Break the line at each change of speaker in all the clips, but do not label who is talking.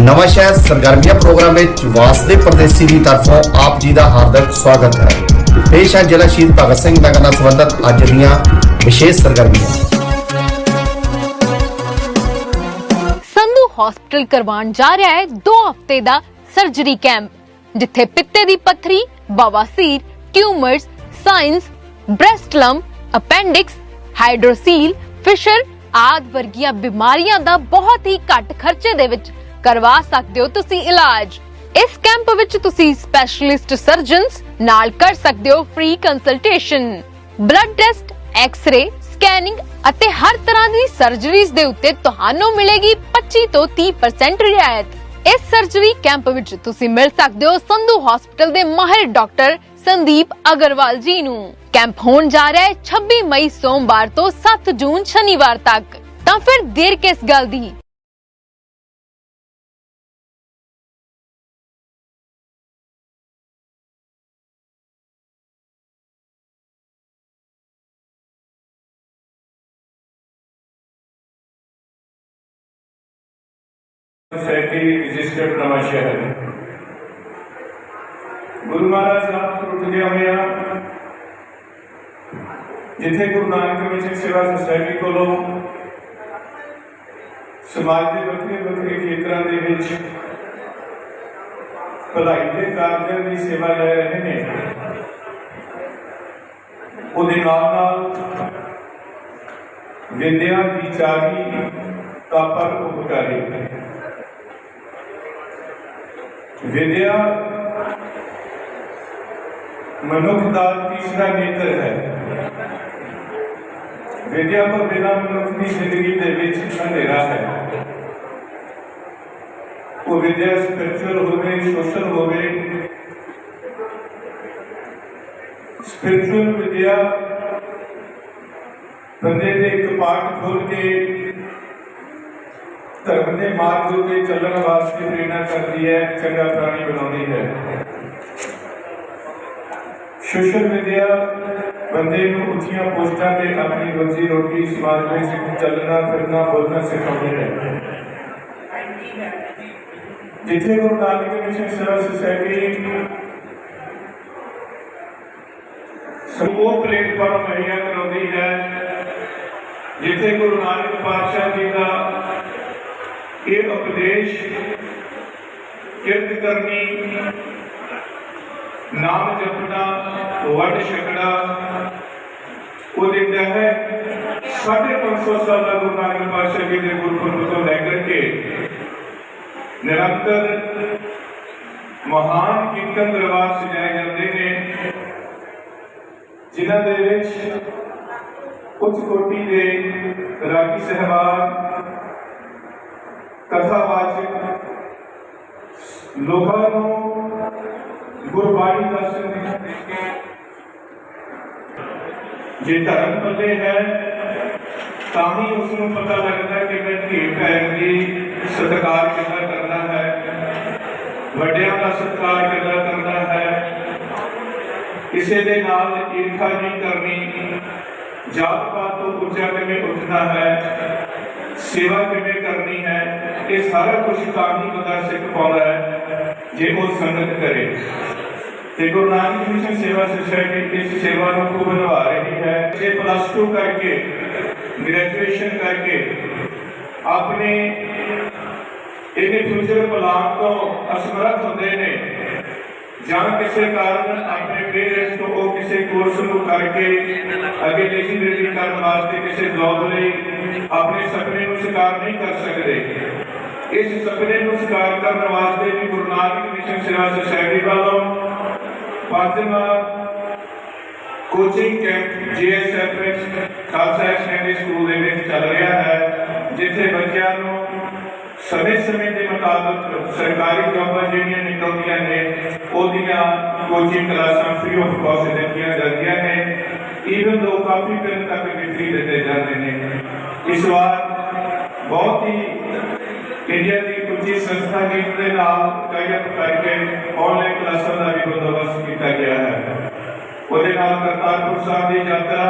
ਨਵਾਂ ਸ਼ਹਿਰ ਸਰਗਰਮੀਆਂ ਪ੍ਰੋਗਰਾਮ ਵਿੱਚ ਵਾਸਦੇ ਪਰਦੇਸੀ ਦੀ ਤਰਫੋਂ ਆਪ ਜੀ ਦਾ ਹਾਰਦਿਕ ਸਵਾਗਤ ਹੈ। ਪੇਸ਼ ਹੈ ਜ਼ਿਲ੍ਹਾ ਸ਼ਹੀਦ ਭਗਤ ਸਿੰਘ ਨਗਰ ਨਾਲ ਸੰਬੰਧਿਤ ਅੱਜ ਦੀਆਂ ਵਿਸ਼ੇਸ਼ ਸਰਗਰਮੀਆਂ।
ਸੰਧੂ ਹਸਪੀਟਲ ਕਰਵਾਉਣ ਜਾ ਰਿਹਾ ਹੈ 2 ਹਫ਼ਤੇ ਦਾ ਸਰਜਰੀ ਕੈਂਪ ਜਿੱਥੇ ਪਿੱਤੇ ਦੀ ਪੱਥਰੀ ਬਵਾਸੀਰ tumours, science, breast lump appendix hydrocele fissure ਆਦ ਵਰਗੀਆਂ ਬਿਮਾਰੀਆਂ ਦਾ ਬਹੁਤ ਹੀ ਘੱਟ ਖਰਚੇ ਦੇ ਵਿੱਚ ਕਰਵਾ ਸਕਦੇ ਹੋ ਤੁਸੀਂ ਇਲਾਜ। ਇਸ ਕੈਂਪ ਵਿੱਚ ਤੁਸੀਂ ਸਪੈਸ਼ਲਿਸਟ ਸਰਜਨਸ ਨਾਲ ਕਰ ਸਕਦੇ ਹੋ free consultation blood test X ray scanning ਅਤੇ ਹਰ ਤਰ੍ਹਾਂ ਦੀ ਸਰਜਰੀਜ਼ ਦੇ ਉੱਤੇ ਤੁਹਾਨੂੰ ਮਿਲੇਗੀ 25 ਤੋਂ 30% ਰਿਆਇਤ। ਇਸ ਸਰਜਰੀ ਕੈਂਪ ਵਿੱਚ ਤੁਸੀਂ ਮਿਲ ਸਕਦੇ ਹੋ ਸੰਧੂ ਹਸਪੀਟਲ ਦੇ ਮਾਹਿਰ ਡਾਕਟਰ ਸੰਦੀਪ ਅਗਰਵਾਲ ਜੀ ਨੂੰ। ਕੈਂਪ ਹੋਣ ਜਾ ਰਿਹਾ ਹੈ 26 ਮਈ ਸੋਮਵਾਰ ਤੋਂ 7 ਜੂਨ ਸ਼ਨੀਵਾਰ ਤੱਕ। ਤਾਂ ਫਿਰ ਦੇਰ ਕਿਸ ਗੱਲ ਦੀ?
सोसाइटी रजिस्टर्ड नवा शहर ਗੁਰੂ ਮਹਾਰਾਜ ਆਪ ਟੁੱਟ ਗਿਆ ਹੋਇਆ ਜਿੱਥੇ ਗੁਰੂ ਨਾਨਕ ਮਿਸ਼ਨ ਸੇਵਾ ਸੁਸਾਇਟੀ ਕੋਲੋਂ ਸਮਾਜ ਦੇ ਵੱਖਰੇ ਵੱਖਰੇ ਖੇਤਰਾਂ ਦੇ ਵਿੱਚ ਭਲਾਈ ਦੇ ਕਾਰਜਾਂ ਦੀ ਸੇਵਾ ਲੈ ਰਹੇ ਨੇ ਉਹਦੇ ਨਾਲ ਨਾਲ ਵਿਦਿਆ ਦੀ ਚਾਹੀ ਕਾਪਰ ਉਪਕਾਰੀ विद्या मनुख का तीसरा नेत्र है। विद्या तो बिना मनुख की ज़िंदगी के बीच अंधेरा है। वो विद्या स्पिरिचुअल हो गए सोशल हो गए स्पिरिचुअल विद्या बंदे के एक पाठ खोल के ਧਰਮ ਦੇ ਮਾਰਗ ਉੱਤੇ ਚੱਲਣ ਵਾਸਤੇ ਪ੍ਰੇਰਣਾ ਕਰਦੀ ਹੈ, ਚੰਗਾ ਪ੍ਰਾਣੀ ਬਣਾਉਂਦੀ ਹੈ। ਸੋਸ਼ਲ ਮੀਡੀਆ ਬੰਦੇ ਨੂੰ ਉੱਚੀਆਂ ਪੋਸਟਾਂ ਤੇ ਆਪਣੀ ਰੋਜੀ ਰੋਟੀ, ਸਮਾਜ ਵਿੱਚ ਚੱਲਣਾ, ਫਿਰਨਾ, ਬੋਲਣਾ ਸਿਖਾਉਂਦੀ ਹੈ ਜਿੱਥੇ ਗੁਰੂ ਨਾਨਕ ਮਿਸ਼ਨ ਸੇਵਾ ਸੁਸਾਇਟੀ ਸਮੂਹ ਪਲੇਟਫਾਰਮ ਮੁਹੱਈਆ ਕਰਾਉਂਦੀ ਹੈ, ਜਿੱਥੇ ਗੁਰੂ ਨਾਨਕ ਪਾਤਸ਼ਾਹ ਜੀ ਦਾ ਇਹ ਉਪਦੇਸ਼ ਕਿਰਤ ਕਰਨੀ ਨਾਮ ਜਪਣਾ ਵਡ ਛਕਣਾ ਉਹ ਦਿੰਦਾ ਹੈ 550 ਸਾਲ ਦਾ ਗੁਰੂ ਨਾਨਕ ਪਾਤਸ਼ਾਹ ਜੀ ਦੇ ਗੁਰਪੁਰਬ ਤੋਂ ਲੈ ਕਰਕੇ ਨਿਰੰਤਰ ਮਹਾਨ ਕੀਰਤਨ ਦਰਬਾਰ ਸਜਾਏ ਜਾਂਦੇ ਨੇ ਜਿਨ੍ਹਾਂ ਦੇ ਵਿੱਚ ਉੱਚ ਕੋਟੀ ਦੇ ਰਾਗੀ ਸਹਿਬਾਨ કથાવાચક લોકોનું ગુરબાણી દર્શન जो धर्म પતે હે ताही उसको पता लगता है कि मैं धी भैन की सत्कार कि करना है। व्डिया का सत्कार कि करना है। किसी के नाल ईर्खा नहीं करनी। जात पात तो उच्चा किमें उठना है। ਸੇਵਾ ਕਿਵੇਂ ਕਰਨੀ ਹੈ ਇਹ ਸਾਰਾ ਕੁਝ ਤਾਂ ਹੀ ਬੰਦਾ ਸਿੱਖ ਪਾਉਂਦਾ ਹੈ ਜੇ ਉਹ ਸੰਗਤ ਕਰੇ ਤੇ ਗੁਰੂ ਨਾਨਕ ਮਿਸ਼ਨ ਸੇਵਾ ਸੁਸਾਇਟੀ ਇਸ ਸੇਵਾ ਨੂੰ ਖੂਬ ਨਿਭਾ ਰਹੀ ਹੈ ਜੇ ਪਲੱਸ 2 ਕਰਕੇ ਗ੍ਰੈਜੂਏਸ਼ਨ ਕਰਕੇ ਆਪਣੇ ਇਹਨੇ ਫਿਊਚਰ ਪਲਾਨ ਤੋਂ ਅਸਮਰਥ ਹੁੰਦੇ ਨੇ ਜਾਂ ਕਿਸੇ ਕਾਰਨ ਆਪਣੇ ਪੇਰੈਂਟਸ ਤੋਂ ਉਹ ਕਿਸੇ ਕੋਰਸ ਨੂੰ ਕਰਕੇ ਅੱਗੇ ਐਲੀਜੀਬਿਲਟੀ ਕਰਨ ਵਾਸਤੇ ਕਿਸੇ ਜੌਬ ਲਈ ਆਪਣੇ ਸੁਪਨੇ ਨੂੰ ਸਾਕਾਰ ਨਹੀਂ ਕਰ ਸਕਦੇ ਇਸ ਸੁਪਨੇ ਨੂੰ ਸਾਕਾਰ ਕਰਨ ਵਾਸਤੇ ਵੀ ਗੁਰੂ ਨਾਨਕ ਮਿਸ਼ਨ ਸੇਵਾ ਸੁਸਾਇਟੀ ਵੱਲੋਂ ਪੰਜਵਾਂ coaching camp GSFS Khalsa secondary school ਦੇ ਵਿੱਚ ਚੱਲ ਰਿਹਾ ਹੈ ਜਿੱਥੇ ਬੱਚਿਆਂ ਨੂੰ ਸਮੇਂ-ਸਮੇਂ ਦੇ ਮੁਤਾਬਕ ਸਰਕਾਰੀ ਜੌਬਾਂ ਜਿਹੜੀਆਂ ਨਿਕਲਦੀਆਂ ਨੇ ਉਹਦੀਆਂ ਕੋਚਿੰਗ ਕਲਾਸਾਂ ਫ੍ਰੀ ਆਫ ਕਾਸਟ ਦਿੱਤੀਆਂ ਜਾਂਦੀਆਂ ਨੇ ਈਵਨ ਦੋ ਕਾਫੀ ਦਿਨ ਤੱਕ ਵੀ ਫ੍ਰੀ ਦਿੱਤੇ ਜਾਂਦੇ ਨੇ ਇਸ ਵਾਰ ਬਹੁਤ ਹੀ ਇੰਡੀਆ ਦੀ ਕੁਝ ਸੰਸਥਾ ਜੀ ਦੇ ਨਾਲ ਕਾਇਮ ਕਰਕੇ ਆਨਲਾਈਨ ਕਲਾਸਾਂ ਦਾ ਵੀ ਬੰਦੋਬਸਤ ਕੀਤਾ ਗਿਆ ਹੈ ਉਹਦੇ ਨਾਲ ਕਰਤਾਰਪੁਰ ਸਾਹਿਬ ਦੀ ਯਾਤਰਾ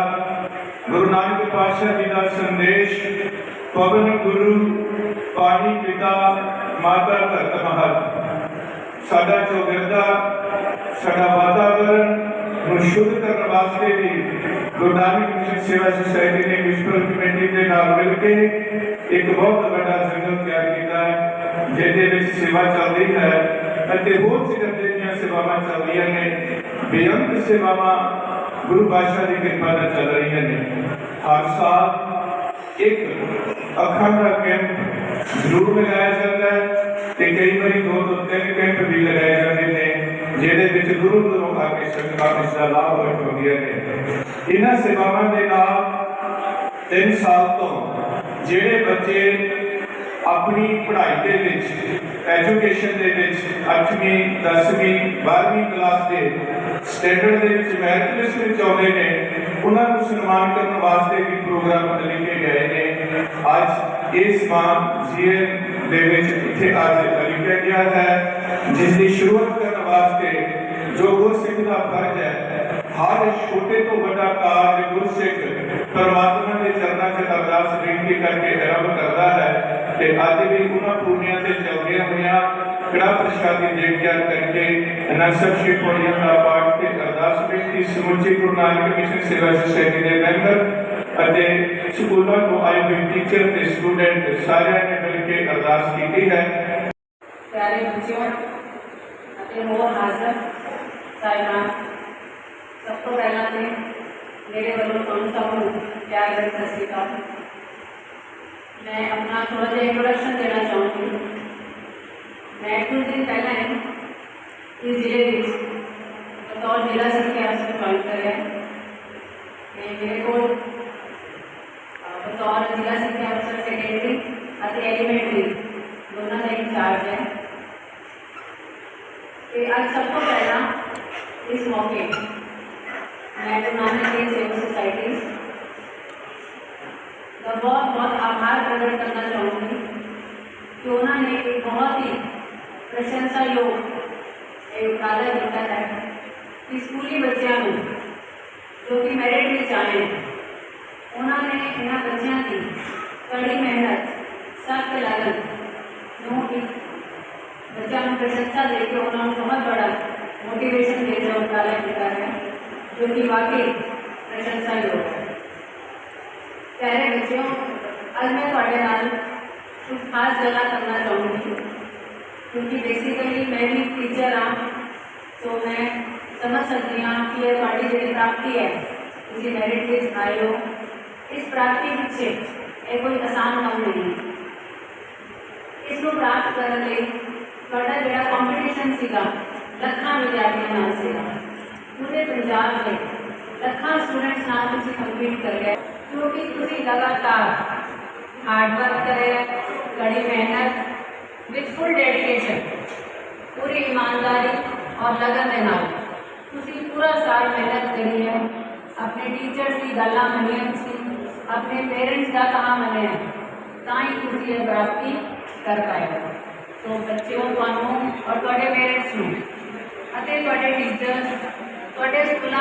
ਗੁਰੂ ਨਾਨਕ ਪਾਤਸ਼ਾਹ ਜੀ ਦਾ ਸੰਦੇਸ਼ ਪਵਨ ਗੁਰੂ ਪਾਣੀ ਪਿਤਾ ਮਾਤਾ ਧਰਤ ਮਹਤ ਸਾਡਾ ਚੌਗਿਰਦਾ ਸਾਡਾ ਵਾਤਾਵਰਣ ਨੂੰ ਸ਼ੁੱਧ ਕਰਨ ਵਾਸਤੇ ਵੀ ਗੁਰੂ ਨਾਨਕ ਮਿਸ਼ਨ ਸੇਵਾ ਸੁਸਾਇਟੀ ਨੇ ਮਿਊਨਿਸਪਲ ਕਮੇਟੀ ਦੇ ਨਾਲ ਮਿਲ ਕੇ ਇੱਕ ਬਹੁਤ ਵੱਡਾ ਸੰਗਠਨ ਤਿਆਰ ਕੀਤਾ ਹੈ ਜਿਹਦੇ ਵਿੱਚ ਸੇਵਾ ਚੱਲਦੀ ਹੈ ਅਤੇ ਹੋਰ ਸਿਕੰਦੇ ਦੀਆਂ ਸੇਵਾਵਾਂ ਚੱਲਦੀਆਂ ਨੇ ਬੇਅੰਤ ਸੇਵਾਵਾਂ ਗੁਰੂ ਪਾਤਸ਼ਾਹ ਦੀ ਕਿਰਪਾ ਨਾਲ ਚੱਲ ਰਹੀਆਂ ਨੇ ਹਰ ਸਾਲ ਇੱਕ ਅੱਖਾਂ ਦਾ ਕੈਂਪ ਜ਼ਰੂਰ ਲਗਾਇਆ ਜਾਂਦਾ ਹੈ ਤੇ ਕਈ ਵਾਰੀ ਦੋ ਤੋਂ ਤਿੰਨ ਕੈਂਪ ਵੀ ਲਗਾਏ ਜਾਂਦੇ ਨੇ ਜਿਹਦੇ ਵਿੱਚ ਗੁਰੂ ਗੁਰੂ ਆ ਕੇ ਸੰਗਤਾਂ ਇਸ ਦਾ ਲਾਭ ਉਠਾਉਂਦੀਆਂ ਨੇ ਇਹਨਾਂ ਸੇਵਾਵਾਂ ਦੇ ਨਾਲ ਤਿੰਨ ਸਾਲ ਤੋਂ ਜਿਹੜੇ ਬੱਚੇ ਆਪਣੀ ਪੜ੍ਹਾਈ ਦੇ ਵਿੱਚ ਐਜੂਕੇਸ਼ਨ ਦੇ ਵਿੱਚ 8ਵੀਂ 10ਵੀਂ 12ਵੀਂ ਕਲਾਸ ਦੇ ਸਟੈਂਡਰਡ ਦੇ ਵਿੱਚ ਮੈਰਿਟ ਲਿਸਟ ਵਿੱਚ ਆਉਂਦੇ ਨੇ, ਉਹਨਾਂ ਨੂੰ ਸਨਮਾਨ ਕਰਨ ਵਾਸਤੇ ਵੀ ਪ੍ਰੋਗਰਾਮ ਲਿਖੇ ਗਏ ਨੇ। ਅੱਜ ਇਸ ਮਾਹ ਜੀਐਨ ਦੇ ਵਿੱਚ ਇੱਥੇ ਅੱਜ ਲਿਖਿਆ ਗਿਆ ਹੈ, ਜਿਸ ਦੀ ਸ਼ੁਰੂਆਤ ਕਰਨ ਵਾਸਤੇ ਜੋ ਗੁਰਸਿੱਖ ਦਾ ਫਰਜ਼ ਹੈ ਹਰ ਛੋਟੇ ਤੋਂ ਵੱਡਾ ਕਾਰਜ ਗੁਰਸਿੱਖ ਪਰਮਾਤਮਾ ਦੇ ਚਰਨਾਂ 'ਚ ਅਰਦਾਸ ਬੇਨਤੀ ਕਰਕੇ ਆਰੰਭ ਕਰਦਾ ਹੈ ਤੇ ਅੱਜ ਵੀ ਉਹਨਾਂ ਪੂਰਨਿਆਂ ਤੇ ਚੱਲਦਿਆਂ ਹੋਇਆਂ ਕੜਾ ਪ੍ਰਸ਼ਾਦੀ ਦੇ ਗਿਆਨ ਕਰਕੇ ਅਨੰਸਰ ਸ਼੍ਰੀ ਪੌੜੀਆਂ ਦਾ ਪਾਠ ਤੇ ਅਰਦਾਸ ਬੇਨਤੀ ਸਮੁੱਚੀ ਗੁਰੂ ਨਾਨਕ ਮਿਸ਼ਨ ਸੇਵਾ ਸੁਸਾਇਟੀ ਦੇ ਮੈਂਬਰ ਅਤੇ ਸਕੂਲਾਂ ਤੋਂ ਆਏ ਹੋਏ ਟੀਚਰ ਤੇ ਸਟੂਡੈਂਟ ਸਾਰਿਆਂ ਨੇ ਮਿਲ ਕੇ ਅਰਦਾਸ ਕੀਤੀ ਹੈ
ਪਿਆਰੇ ਬੱਚਿਓ ਅਤੇ ਹੋਰ ਹਾਜ਼ਰ ਸਾਹਿਬਾਨ सबको पहला अपने मेरे वालों कौन सा हूँ? प्यार भर सत श्रीकाल। मैं अपना थोड़ा सा इंट्रोडक्शन देना चाहूँगी। मैं कुछ दिन पहले इस ज़िले में बतौर जिला संख्यास में ज्वाइन कर रहे हैं मेरे को बतौर जिला संख्या अफसर सेकेंडरी अति एलिमेंट्री दोनों का इंचार्ज है। कि आज सबको पहला इस मौके मैडमाना के जैन सोसाइटी का बहुत बहुत आभार प्रकट करना चाहूँगी कि उन्होंने एक बहुत ही प्रशंसा योग, एक कार्य किया है कि स्कूली बच्चों को, जो कि मेरिट में चाहे, उन्होंने इन्होंने बच्चों की कड़ी मेहनत, सख्त लागत बच्चों प्रशंसा देकर उन्होंने बहुत बड़ा मोटिवेशन देकर उपकारा किया है। ਪ੍ਰਸ਼ੰਸਾ ਦੇ ਕੇ ਉਹਨਾਂ ਨੂੰ ਬਹੁਤ ਬੜਾ ਮੋਟੀਵੇਸ਼ਨ ਦੇ ਕੇ ਉਪਰਾਲਾ ਕੀਤਾ ਹੈ ਜੋ ਕਿ ਵਾਕਈ ਪ੍ਰਸ਼ੰਸਾਯੋਗ ਹੈ ਪਿਆਰੇ ਬੱਚਿਓ ਅੱਜ ਮੈਂ ਤੁਹਾਡੇ ਨਾਲ ਕੁਝ ਖਾਸ ਗੱਲਾਂ ਕਰਨਾ ਚਾਹੂੰਗੀ ਕਿਉਂਕਿ ਬੇਸਿਕਲੀ ਮੈਂ ਵੀ ਟੀਚਰ ਹਾਂ ਸੋ ਮੈਂ ਸਮਝ ਸਕਦੀ ਹਾਂ ਕਿ ਇਹ ਤੁਹਾਡੀ ਜਿਹੜੀ ਪ੍ਰਾਪਤੀ ਹੈ ਤੁਸੀਂ ਮੈਰਿਟ ਵਿੱਚ ਆਏ ਹੋ ਇਸ ਪ੍ਰਾਪਤੀ ਪਿੱਛੇ ਇਹ ਕੋਈ ਆਸਾਨ ਕੰਮ ਨਹੀਂ ਹੈ ਇਸ ਨੂੰ ਪ੍ਰਾਪਤ ਕਰਨ ਲਈ ਤੁਹਾਡਾ ਜਿਹੜਾ ਕੰਪੀਟੀਸ਼ਨ ਸੀਗਾ ਲੱਖਾਂ ਵਿਦਿਆਰਥੀਆਂ ਨਾਲ ਸੀਗਾ ਪੂਰੇ ਪੰਜਾਬ ਦੇ ਲੱਖਾਂ ਸਟੂਡੈਂਟਸ ਨਾਲ ਤੁਸੀਂ ਕੰਪੀਟ ਕਰ ਰਹੇ ਕਿਉਂਕਿ ਤੁਸੀਂ ਲਗਾਤਾਰ ਹਾਰਡ ਵਰਕ ਕਰਿਆ ਕੜੀ ਮਿਹਨਤ ਵਿਦ ਫੁੱਲ ਡੈਡੀਕੇਸ਼ਨ ਪੂਰੀ ਈਮਾਨਦਾਰੀ ਔਰ ਲਗਨ ਦੇ ਨਾਲ ਤੁਸੀਂ ਪੂਰਾ ਸਾਲ ਮਿਹਨਤ ਕਰੀ ਹੈ ਆਪਣੇ ਟੀਚਰਸ ਦੀ ਗੱਲਾਂ ਮੰਨੀਆਂ ਤੁਸੀਂ ਆਪਣੇ ਪੇਰੈਂਟਸ ਦਾ ਕਹਾ ਮੰਨਿਆ ਤਾਂ ਹੀ ਤੁਸੀਂ ਇਹ ਪ੍ਰਾਪਤੀ ਕਰ ਪਾਏ ਹੋ ਸੋ ਬੱਚਿਓ ਤੁਹਾਨੂੰ ਔਰ ਤੁਹਾਡੇ ਪੇਰੈਂਟਸ ਨੂੰ ਅਤੇ ਤੁਹਾਡੇ ਟੀਚਰਸ थोड़े स्कूल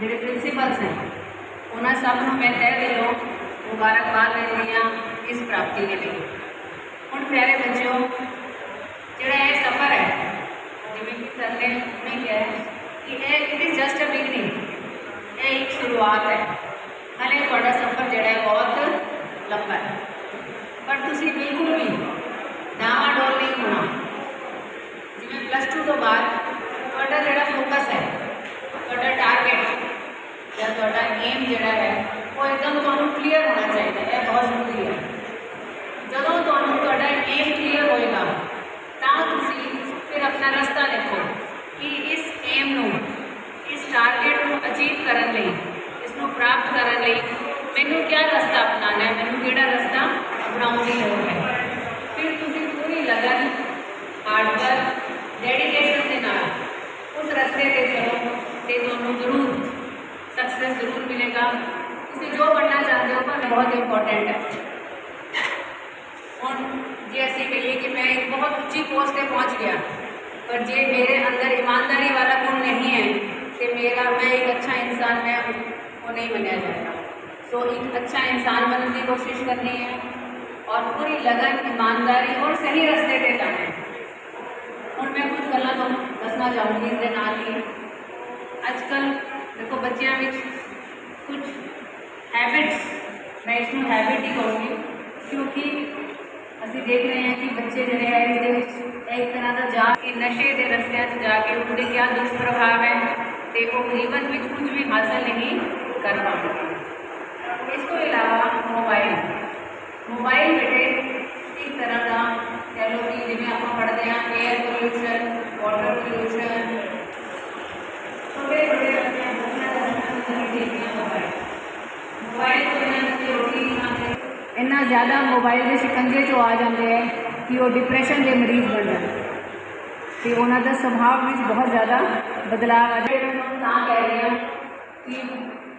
जो means हैं। उन्होंने सब मैं तय दिलों मुबारकबाद दे रही हाँ इस प्राप्ति के लिए। हूँ प्यारे बच्चों, जोड़ा यह सफ़र है जिमें कि सर ने उन्हें किया है कि it is just a beginning यह एक शुरुआत है। हाले थोड़ा सफ़र जोड़ा है, बहुत लंबा है। पर तुम बिल्कुल भी डावाडोल नहीं होना। जिमें प्लस टू तो बाद जोड़ा ਤੁਹਾਡਾ ਏਮ ਜਿਹੜਾ ਹੈ ਉਹ ਇੱਕਦਮ ਤੁਹਾਨੂੰ ਕਲੀਅਰ ਹੋਣਾ ਚਾਹੀਦਾ ਹੈ ਇਹ ਬਹੁਤ ਜ਼ਰੂਰੀ ਹੈ ਜਦੋਂ ਤੁਹਾਨੂੰ ਤੁਹਾਡਾ ਏਮ ਕਲੀਅਰ ਹੋਏਗਾ ਤਾਂ ਤੁਸੀਂ ਫਿਰ ਆਪਣਾ ਰਸਤਾ ਦੇਖੋ ਕਿ ਇਸ ਏਮ ਨੂੰ ਇਸ ਟਾਰਗੇਟ ਨੂੰ ਅਚੀਵ ਕਰਨ ਲਈ ਇਸ ਨੂੰ ਪ੍ਰਾਪਤ ਕਰਨ ਲਈ ਮੈਨੂੰ ਕਿਆ ਰਸਤਾ ਅਪਣਾਉਣਾ ਹੈ ਮੈਨੂੰ ਕਿਹੜਾ ਰਸਤਾ ਅਪਣਾਉਣ ਦੀ ਲੋੜ ਹੈ ज़रूर मिलेगा। इसे जो बनना चाहते हो पर बहुत इम्पोर्टेंट है। और जैसे कहिए कि मैं एक बहुत ऊँची पोस्ट पे पहुँच गया। पर ये मेरे अंदर ईमानदारी वाला गुण नहीं है कि मेरा, मैं एक अच्छा इंसान, मैं वो नहीं बनाया जाएगा। सो तो एक अच्छा इंसान बनने की कोशिश करनी है और पूरी लगन ईमानदारी और सही रास्ते पे जाना है। और मैं कुछ गलत तो दसना चाहूँगी इसके नाल ही आजकल देखो बच्चों कुछ हैबिट्स मैं इसमें हैबिट ही कहूँगी क्योंकि असं देख रहे हैं कि बच्चे जोड़े है ये एक तरह का जा के नशे के रस्त जाके उन्हें क्या दुष्प्रभाव है तो जीवन में कुछ भी हासिल नहीं कर पाते इस अलावा मोबाइल मोबाइल बेटे एक तरह का कह लो कि जिम्मे आप पढ़ते हैं एयर पोल्यूशन वॉटर इन्ना ज़्यादा मोबाइल के ਸ਼ਿਕੰਜੇ चो आ जाते हैं कि ਉਹ डिप्रैशन के मरीज़ बन ਜਾਂਦੇ ਤੇ ਉਹਨਾਂ ਦਾ ਸੁਭਾਅ ਵਿੱਚ ਬਹੁਤ ਜ਼ਿਆਦਾ ਬਦਲਾਅ ਆ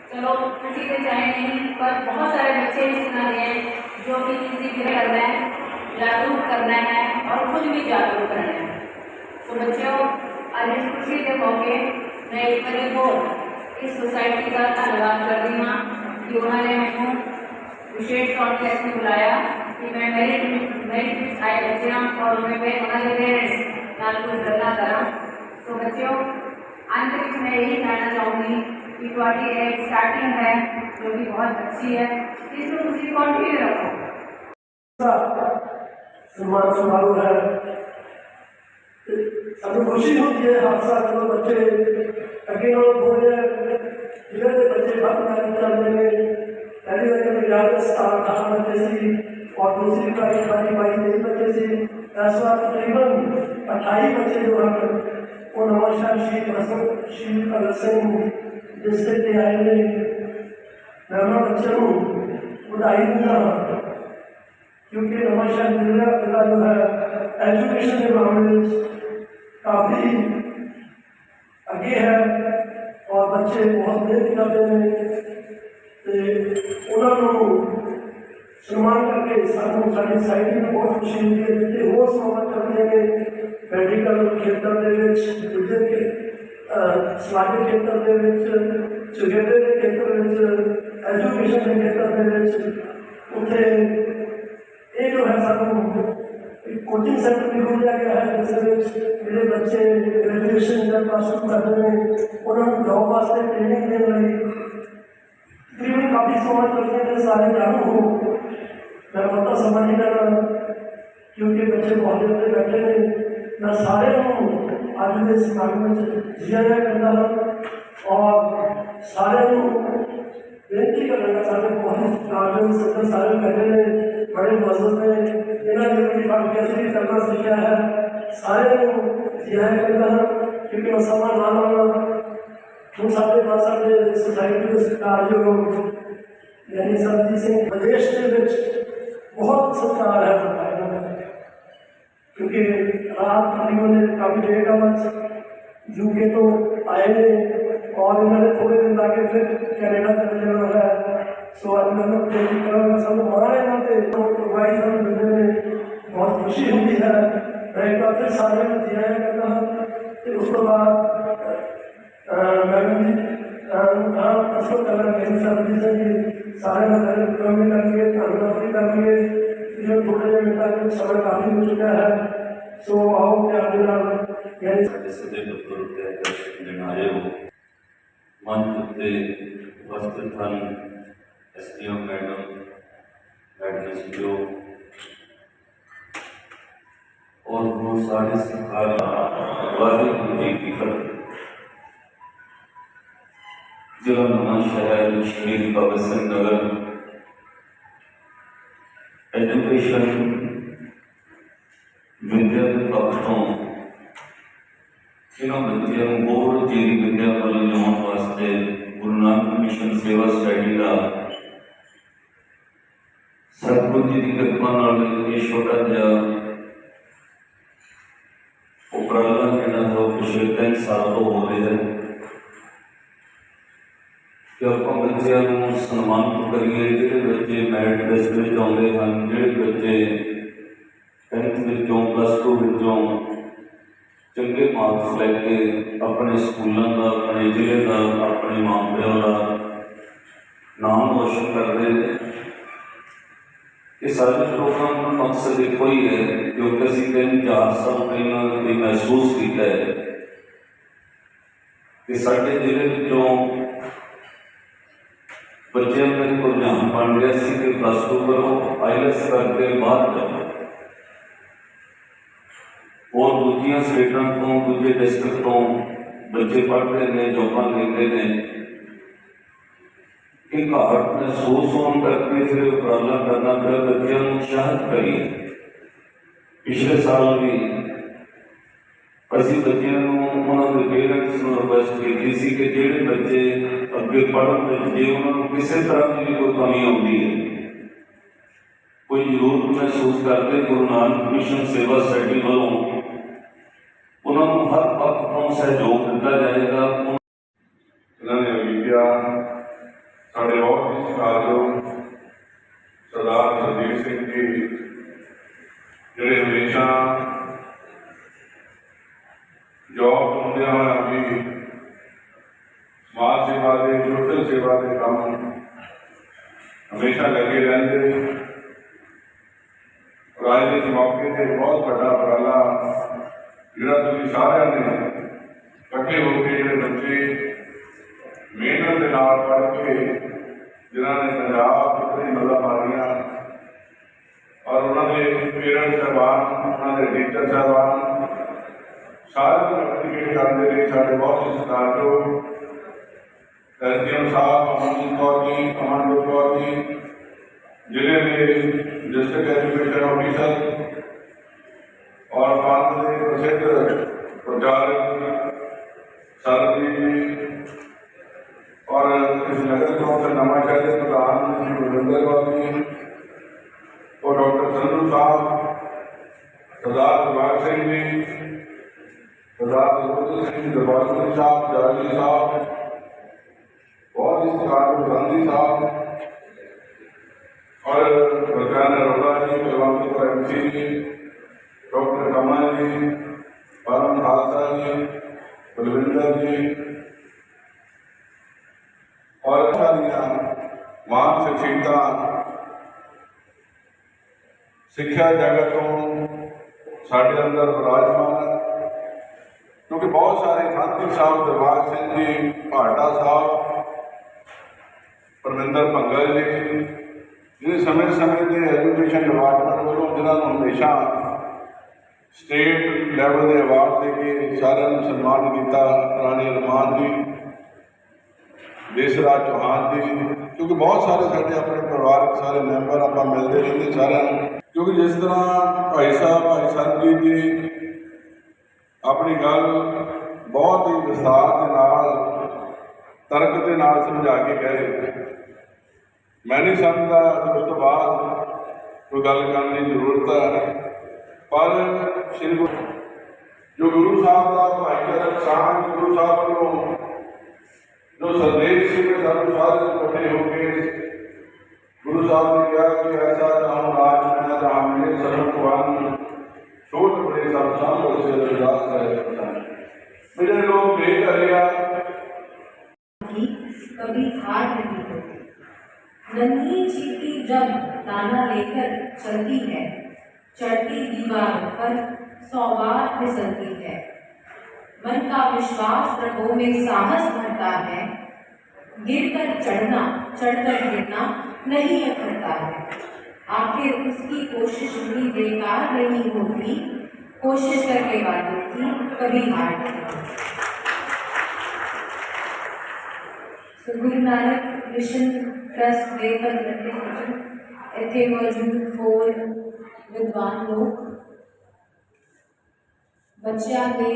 चलो किसी के चाहे नहीं पर बहुत सारे बच्चे इस तरह हैं जो कि किसी के करना है जागरूक करना है और खुद भी जागरूक करना है तो बच्चों आज इस खुशी के मौके मैं ईश्वरी को इस सोसाइटी का धन्यवाद कर रही हूँ योना ने मेरे को विशेष पर ऐसे बुलाया कि मैं मेरे मेरिट लिस्ट आई एग्ज़ाम और उन्हें मैं हमारे पेरेंट्स नाल कुछ गणना करा तो बच्चों अंत में मैं यही कहना चाहूँगी कि ट्वेंटी एक स्टार्टिंग है, जो कि बहुत अच्छी है। इसको मुझे कॉन्टिन्यू रखो।
सम्मान समारोह है। हमें खुशी होती है हमारे साथ बच्चे अकेले बोले इधर के बच्चे भक्त कार्यक्रम में पहली बार में राजस स्थान जैसी और दूसरी का खाली पाई तेईस बच्चे से दसवा तकरीबन अठाई बच्चे जो हम वो नवाशाह श्री प्रसन्न श्री भगत सिंह जिससे के आए हुए दोनों बच्चे को बधाई दूँगा क्योंकि नवाशाह जिला जिला जो है एजुकेशन के मामले काफ़ी आगे है। बच्चे बहुत देर जाते हैं। सम्मान करके सबू साइड ने बहुत खुशी मिली। है जो होर सम्मान करते हैं मैडिकल खेतर दूजे के समाजिक खेतर चुगेड़े के खेतर एजुकेशन के खेतर उ जो है सबू एक कोचिंग सेंटर भी खोल दिया गया है जिससे मेरे बच्चे ग्रेजुएशन जब पासआउट कर रहे हैं उन्होंने जॉब वास्ते ट्रेनिंग देने लगी तकरीबन काफ़ी समझ करके हैं सारे जानू हूँ। मैं पता समझ नहीं कर रहा क्योंकि बच्चे बहुत देर बैठे ने मैं सारे हूँ आज के इस में जिया जाया करता हाँ और सारे बेनती करेगा सारे बहुत सारे बैठे ने बड़े मौसम में बिना ज़रूरी काम कैसे भी करना सीखा है। सारे को यह कहता है क्योंकि मसाला ना नाना हम साढ़े पाँच साढ़े सोसाइटी के सरकार जो लोग यानी सब्ज़ी से प्रदेश के बीच बहुत सत्कार है सफ़ाई क्योंकि रात ठंडी होने काफ़ी देर का बस यू के तो आए और इन्होंने थोड़े दिन लागे फिर कैनेडा चले जाना है। सो आज मेहनत करने के कारण सब हमारे नाते तो भाई साहब मिलने में बहुत खुशी होती है। एक बार फिर सारे में दिया करना है। फिर उस तो बाद मैडम जी हाँ असो कलर मेरी सब जी से सारे में मसाले कमी करके अनुमति करके इसमें थोड़े मिलता है समय काफ़ी हो
चुका है सो आओ, क्या मेरा यही मंत्र वस्त्र धन S P O madam madam S P O और वो सारे सिखाना वाजिब मुझे की कर जिला नुमान शहर कश्मीर बाबा सिंह नगर एजुकेशन विद्या पक्षों इन्हों बच्चों को जीरी विद्या पर लिजाने वास्ते गुरु नानक मिशन सेवा सोसाइटी का ਸਤਿਗੁਰੂ ਜੀ ਦੀ ਕਿਰਪਾ ਨਾਲ ਇਹ ਛੋਟਾ ਜਿਹਾ ਉਪਰਾਲਾ ਜਿਹੜਾ ਹੈ ਉਹ ਪਿਛਲੇ ਤਿੰਨ ਸਾਲ ਤੋਂ ਹੋ ਰਿਹਾ ਹੈ। ਕਿ ਆਪਾਂ ਬੱਚਿਆਂ ਨੂੰ ਸਨਮਾਨਿਤ ਕਰੀਏ, ਜਿਹੜੇ ਬੱਚੇ ਮੈਰਿਟ ਲਿਸਟ ਵਿੱਚ ਆਉਂਦੇ ਹਨ, ਜਿਹੜੇ ਬੱਚੇ 10th ਵਿੱਚੋਂ ਪਲੱਸ 2 ਵਿੱਚੋਂ ਚੰਗੇ ਮਾਰਕਸ ਲੈ ਕੇ ਆਪਣੇ ਸਕੂਲਾਂ ਦਾ, ਆਪਣੇ ਜ਼ਿਲ੍ਹੇ ਦਾ, ਆਪਣੇ ਮਾਂ ਪਿਓ ਦਾ ਨਾਮ ਰੋਸ਼ਨ ਕਰਦੇ ਨੇ। ਇਹ ਸਾਰੇ ਪ੍ਰੋਗਰਾਮ ਦਾ ਮਕਸਦ ਇੱਕੋ ਹੀ ਹੈ ਕਿਉਂਕਿ ਅਸੀਂ ਤਿੰਨ ਚਾਰ ਸਾਲ ਪਹਿਲਾਂ ਇਹ ਮਹਿਸੂਸ ਕੀਤਾ ਹੈ ਕਿ ਸਾਡੇ ਜ਼ਿਲ੍ਹੇ ਵਿੱਚੋਂ ਬੱਚਿਆਂ ਦਾ ਇੱਕ ਰੁਝਾਨ ਬਣ ਗਿਆ ਸੀ ਕਿ ਪਲੱਸ 2 ਕਰੋ ਆਈਲੈਟਸ ਕਰਕੇ ਬਾਹਰ ਜਾਓ ਹੋਰ ਦੂਜੀਆਂ ਸਟੇਟਾਂ ਤੋਂ ਦੂਜੇ ਡਿਸਟ੍ਰਿਕਟ ਤੋਂ ਬੱਚੇ ਪੜ੍ਹਦੇ ਨੇ ਜੋਬਾਂ ਲੈਂਦੇ ਨੇ
घाट महसूस होने तक भी फिर उपराला करना पिया बच्चों उत्साहित करिए पिछले साल भी असं बच्चों उन्होंने पेरेंट्स रिक्वेस्ट की कि जोड़े बच्चे अगे पढ़न जो उन्होंने किसी तरह की भी कोई कमी आती है। कोई ज़रूरत महसूस करते गुरु नानक मिशन सेवा सोसायटी वालों, उन्होंने हर वक्त सहयोग दिता जाए। ਪੇਰੈਂਟਸ ਸਾਹਿਬਾਨ ਉਹਨਾਂ ਦੇ ਟੀਚਰ ਸਾਹਿਬਾਨ ਸਾਰਿਆਂ ਨੂੰ ਐਪਲੀਕੇਟ ਕਰਨ ਦੇ ਲਈ ਸਾਡੇ ਬਹੁਤ ਹੀ ਸਤਿਕਾਰਯੋਗ ਐਸਡੀਐਮ ਸਾਹਿਬ ਅਮਨਜੀਤ ਕੌਰ ਜੀ ਅਮਨਜੋਤ ਕੌਰ ਜੀ ਜ਼ਿਲ੍ਹੇ ਦੇ ਡਿਸਟ੍ਰਿਕਟ ਐਜੂਕੇਸ਼ਨ ਆਫੀਸਰ ਔਰ ਭਾਰਤ ਦੇ ਪ੍ਰਸਿੱਧ ਪ੍ਰਚਾਰਕ ਸਰਦੀ ਜੀ ਔਰ ਇਸ ਨਗਰ ਕੌਂਸਲ ਨਵਾਂ ਸ਼ਹਿਰ ਦੇ ਪ੍ਰਧਾਨ ਜੀ ਗੁਰਿੰਦਰ ਕੌਰ ਜੀ ਔਰ ਡਾਕਟਰ सरदार दरबार सिंह जी सरदार सुब्रत सिंह दरबारी साहब जारी साहब बहुत ही प्रकार गांधी साहब, और Prakash Arora ji कलवामपुर M C ji, doctor Kamal ji, Param Khalsa ji, Balwinder जी ਸਾਰਿਆਂ ਨੂੰ ਸਨਮਾਨ ਕੀਤਾ ਰਾਣੀ ਅਰਮਾਨ ਜੀ ਦੇਸਰਾਜ ਚੌਹਾਨ ਜੀ, ਕਿਉਂਕਿ ਬਹੁਤ ਸਾਰੇ ਸਾਡੇ ਆਪਣੇ ਪਰਿਵਾਰਕ ਸਾਰੇ ਮੈਂਬਰ ਆਪਾਂ ਮਿਲਦੇ ਰਹਿੰਦੇ ਸਾਰਿਆਂ ਨੂੰ। ਕਿਉਂਕਿ ਜਿਸ ਤਰ੍ਹਾਂ ਭਾਈ ਸਾਹਿਬ, ਭਾਈ ਸਰਬਜੀਤ ਜੀ, ਆਪਣੀ ਗੱਲ ਬਹੁਤ ਹੀ ਵਿਸਥਾਰ ਦੇ ਨਾਲ, ਤਰਕ ਦੇ ਨਾਲ ਸਮਝਾ ਕੇ ਗਏ ਮੈਂ ਨਹੀਂ ਸਮਝਦਾ ਉਸ ਤੋਂ ਬਾਅਦ ਕੋਈ ਗੱਲ ਕਰਨ ਦੀ ਜ਼ਰੂਰਤ ਹੈ, ਪਰ ਸ੍ਰੀ ਗੁਰੂ जो गुरु साहब का भाई का शाह गुरु साहब को, जो संदेश से मैं साधु इकट्ठे हो गए गुरु साहब ने कहा कि ऐसा राम राज मैं राम ने शरण कुमारी छोट बड़े सब साधु से अरदास है मेरे लोग दे
करेगा कभी हार नहीं होती। नन्ही चीटी जब दाना लेकर चलती है। चढ़ती दीवार पर सौ फिसलती है। मन का विश्वास रगों में साहस भरता है। गिरकर चढ़ना, चढ़कर गिरना नहीं अखरता है। आखिर उसकी कोशिश भी बेकार नहीं होती, कोशिश करके बात की कभी हार नहीं गुरु नानक मिशन ट्रस्ट वे पर इतने मौजूद फोर विद्वान लोग ਬੱਚਿਆਂ ਦੇ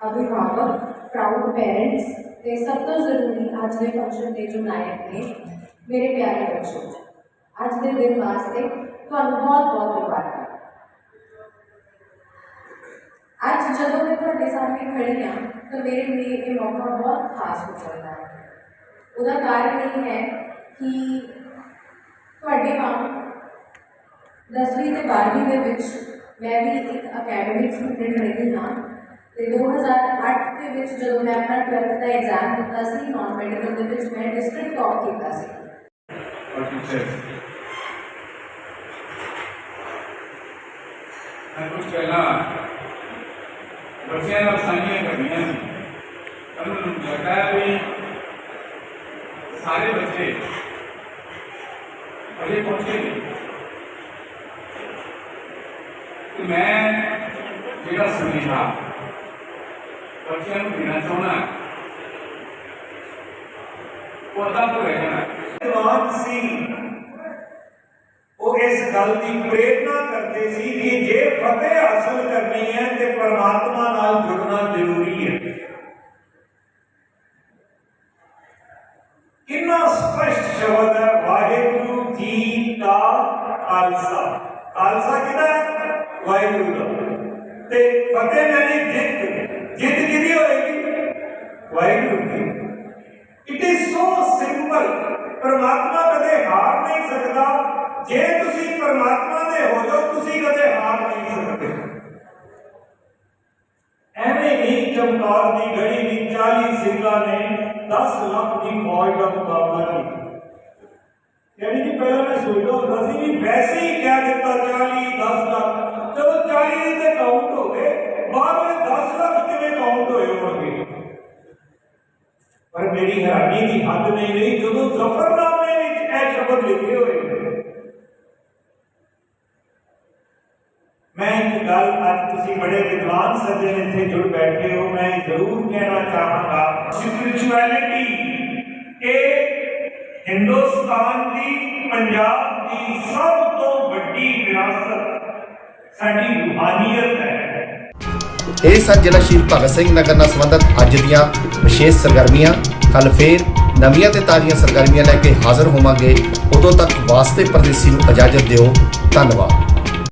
ਅਭਿਭਾਵਕ ਪ੍ਰਾਊਡ ਪੈਰੈਂਟਸ ਤੇ ਸਭ ਤੋਂ ਜ਼ਰੂਰੀ ਅੱਜ ਦੇ ਫੰਕਸ਼ਨ ਦੇ ਜੋ ਨਾਇਕ ਨੇ ਮੇਰੇ ਪਿਆਰੇ ਬੱਚੋ ਅੱਜ ਦੇ ਦਿਨ ਵਾਸਤੇ ਤੁਹਾਨੂੰ ਬਹੁਤ ਬਹੁਤ ਮੁਬਾਰਕਾਂ ਅੱਜ ਜਦੋਂ ਮੈਂ ਤੁਹਾਡੇ ਸਾਹਮਣੇ ਖੜੀ ਹਾਂ ਤਾਂ ਮੇਰੇ ਲਈ ਇਹ ਮੌਕਾ ਬਹੁਤ ਖਾਸ ਹੋ ਜਾਂਦਾ ਹੈ ਉਹਦਾ ਕਾਰਨ ਇਹ ਹੈ ਕਿ ਤੁਹਾਡੇ ਵਾਂਗ ਦਸਵੀਂ ਤੇ 12ਵੀਂ ਦੇ ਵਿੱਚ मैं भी एक अकेडमिक स्टूडेंट रही हाँ ਤੇ 2008 ਦੇ ਵਿੱਚ ਜਦੋਂ ਮੈਂ ਆਪਣਾ 12th ਦਾ ਐਗਜ਼ਾਮ ਦਿੱਤਾ ਸੀ ਨਾਨ ਮੈਡੀਕਲ ਦੇ ਵਿੱਚ ਮੈਂ ਡਿਸਟ੍ਰਿਕਟ ਟੌਪ ਕੀਤਾ ਸੀ
ਮੈਂ ਕੁਝ ਪਹਿਲਾਂ ਬੱਚਿਆਂ ਨਾਲ ਸਾਂਝੀਆਂ ਕਰਨੀਆਂ ਸੀ ਪਰ ਮੈਨੂੰ ਲੱਗਦਾ ਹੈ ਵੀ ਸਾਰੇ ਬੱਚੇ ਅਜੇ ਪਹੁੰਚੇ ਨਹੀਂ ਤੇ ਮੈਂ ਜਿਹੜਾ ਸੁਨੇਹਾ ਬੱਚਿਆਂ ਨੂੰ ਦੇਣਾ ਚਾਹੁੰਦਾ ਉਹ ਅੱਧਾ ਤੋਂ ਰਹਿ
ਜਵਾਨ ਸੀ। ਉਹ ਇਸ ਗੱਲ ਦੀ ਪ੍ਰੇਰਣਾ ਕਰਦੇ ਸੀ ਕਿ ਜੇ ਫਤਿਹ ਹਾਸਲ ਕਰਨੀ ਹੈ ਤੇ ਪਰਮਾਤਮਾ ਨਾਲ ਜੁੜਨਾ ਜ਼ਰੂਰੀ ਹੈ। ਕਿੰਨਾ ਸਪਸ਼ਟ ਸ਼ਬਦ ਹੈ, ਵਾਹਿਗੁਰੂ ਜੀ ਦਾ ਖਾਲਸਾ। ਖਾਲਸਾ ਕਿਹਦਾ ਹੈ? ਵਾਹਿਗੁਰੂ ਦਾ। ਤੇ ਫਤਿਹ ਮੈਨੇ ਜਿੱਤ। ਜਿੱਤ ਕਿਹਦੀ ਹੋਏਗੀ? ਵਾਹਿਗੁਰੂ ਦੀ। ਇਟ ਇਜ਼ ਸੋ ਸਿੰਪਲ ਪਰਮਾਤਮਾ ਕਦੇ ਹਾਰ ਨਹੀਂ ਸਕਦਾ। ਜੇ ਤੁਸੀਂ ਪਰਮਾਤਮਾ ਦੇ ਹੋ ਜਾਓ, ਤੁਸੀਂ ਕਦੇ ਹਾਰ ਨਹੀਂ ਸਕਦੇ। ਐਵੇਂ ਨਹੀਂ ਚਮਕੌਰ ਦੀ ਗੜੀ ਦੀ 40 ਸਿੰਘਾਂ ਨੇ 10 ਲੱਖ ਦੀ ਫੌਜ ਦਾ ਮੁਕਾਬਲਾ ਕੀਤਾ। यानी कि पहले मैं सोच लो दसी भी वैसे ही कह देता चाली दस लाख। चलो चाली इतने काउंट हो गए, बाद में दस लाख कितने काउंट हुए होंगे पर मेरी हैरानी की हद नहीं रही जो तो जफरनामे में यह शब्द लिखे हुए मैं एक गल अज तुम बड़े विद्वान सज्जन इतने जुड़ बैठे हो, मैं ज़रूर कहना चाहूँगा स्पिरिचुअलिटी एक ਹਿੰਦੁਸਤਾਨ ਦੀ ਪੰਜਾਬ ਦੀ ਸਭ ਤੋਂ ਵੱਡੀ ਵਿਰਾਸਤ ਸਾਡੀ ਰੂਹਾਨੀਅਤ ਹੈ।
ਇਹ ਸਨ ਜ਼ਿਲ੍ਹਾ ਸ਼ਹੀਦ ਭਗਤ ਸਿੰਘ ਨਗਰ ਨਾਲ ਸੰਬੰਧਿਤ ਅੱਜ ਦੀਆਂ ਵਿਸ਼ੇਸ਼ ਸਰਗਰਮੀਆਂ। ਕੱਲ ਫੇਰ ਨਵੀਆਂ ਤੇ ਤਾਜ਼ੀਆਂ ਸਰਗਰਮੀਆਂ ਲੈ ਕੇ ਹਾਜ਼ਰ ਹੋਵਾਂਗੇ। ਉਦੋਂ ਤੱਕ ਵਾਸਤੇ ਪਰਦੇਸੀ ਨੂੰ ਇਜਾਜ਼ਤ ਦਿਓ। ਧੰਨਵਾਦ।